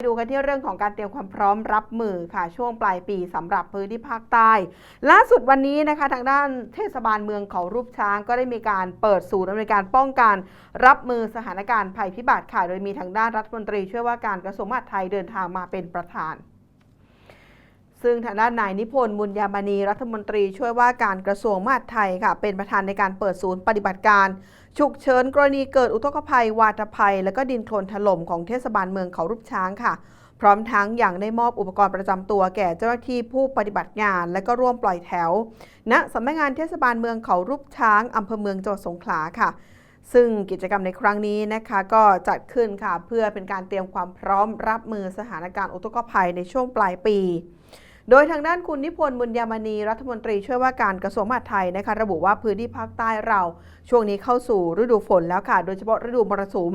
ดูกันที่เรื่องของการเตรียมความพร้อมรับมือค่ะช่วงปลายปีสำหรับพื้นที่ภาคใต้ ล่าสุดวันนี้นะคะทางด้านเทศบาลเมืองเขารูปช้างก็ได้มีการเปิดศูนย์อำนวยการป้องกันรับมือสถานการณ์ภัยพิบัติค่ะ โดยมีทางด้านรัฐมนตรีช่วยว่าการกระทรวงมหาดไทยเดินทางมาเป็นประธาน ซึ่งทางด้านนายนิพนธ์บุญยามณีรัฐมนตรีช่วยว่าการกระทรวงมหาดไทยค่ะ เป็นประธานในการเปิดศูนย์ปฏิบัติการ ฉุกเฉินกรณีเกิดอุทกภัย วาตภัย และก็ดินโคลนถล่มของเทศบาลเมืองเขารูปช้างค่ะ พร้อมทั้งอย่างได้มอบอุปกรณ์ประจำตัวแก่เจ้าหน้าที่ผู้ปฏิบัติงาน และก็ร่วมปล่อยแถวณสำนักงานเทศบาลเมืองเขารูปช้างอำเภอเมืองจังหวัดสงขลาค่ะซึ่งกิจกรรมในครั้งนี้นะคะก็จัดขึ้นค่ะ เพื่อเป็นการเตรียมความพร้อมรับมือสถานการณ์อุทกภัยในช่วงปลายปี โดยทางด้านคุณนิพนธ์บุญยามณีรัฐมนตรีช่วยว่าการกระทรวงมหาดไทยนะคะระบุว่าพื้นที่ภาคใต้เรา ช่วงนี้เข้าสู่ฤดูฝนแล้วค่ะ โดยเฉพาะฤดูมรสุม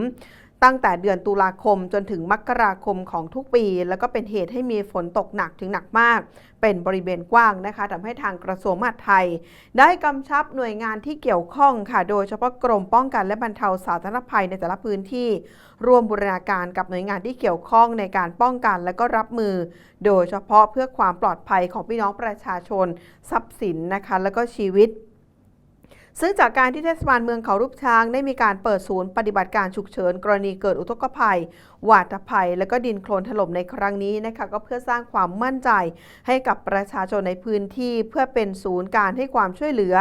ตั้งแต่เดือนตุลาคมจนถึงมกราคมของทุกปี แล้วก็เป็นเหตุให้มีฝนตกหนักถึงหนักมาก เป็นบริเวณกว้างนะคะทำให้ทางกระทรวงมหาดไทย ได้กำชับหน่วยงานที่เกี่ยวข้องค่ะ โดยเฉพาะกรมป้องกันและบรรเทาสาธารณภัยในแต่ละพื้นที่ ร่วมบูรณาการกับหน่วยงานที่เกี่ยวข้องในการป้องกันและก็รับมือ โดยเฉพาะเพื่อความปลอดภัยของพี่น้องประชาชน ทรัพย์สินนะคะ แล้วก็ชีวิต ซึ่งจากการที่เทศบาลเมืองเขารูปช้างได้มีการเปิดศูนย์ปฏิบัติการฉุกเฉิน กรณีเกิดอุทกภัย หวาตภัย และก็ดินโคลนถล่มในครั้งนี้นะคะก็เพื่อสร้างความมั่นใจ ให้กับประชาชนในพื้นที่เพื่อเป็นศูนย์การให้ความช่วยเหลือ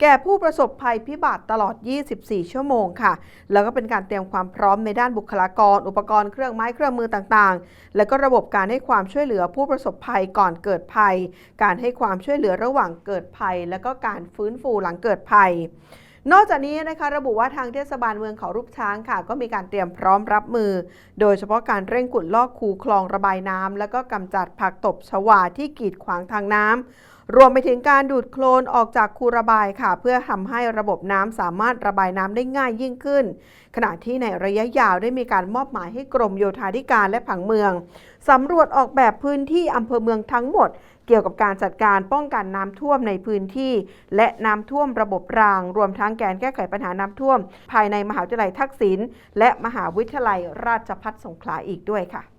แก่ผู้ประสบภัยพิบัติตลอด 24 ชั่วโมงค่ะ แล้วก็เป็นการเตรียมความพร้อมในด้านบุคลากร อุปกรณ์เครื่องไม้เครื่องมือต่างๆ และก็ระบบการให้ความช่วยเหลือผู้ประสบภัยก่อนเกิดภัย การให้ความช่วยเหลือระหว่างเกิดภัย และก็การฟื้นฟูหลังเกิดภัยนอกจากนี้นะคะระบุว่าทางเทศบาลเมืองเขารูปช้างค่ะ ก็มีการเตรียมพร้อมรับมือ โดยเฉพาะการเร่งขุดลอกคูคลองระบายน้ำแล้วก็กำจัดผักตบชวาที่กีดขวางทางน้ำ รวมไปถึงการดูดโคลนออกจากคูระบายค่ะ เพื่อทำให้ระบบน้ำสามารถระบายน้ำได้ง่ายยิ่งขึ้น ขณะที่ในระยะยาวได้มีการมอบหมายให้กรมโยธาธิการและผังเมืองสำรวจออกแบบพื้นที่อำเภอเมืองทั้งหมดเกี่ยวกับการจัดการป้องกันน้ำท่วมในพื้นที่ และน้ำท่วมระบบราง รวมทั้งแการแก้ไขปัญหาน้ำท่วม ภายในมหาวิทยาลัยทักษิณและมหาวิทยาลัยราชภัฏสงขลาอีกด้วยค่ะ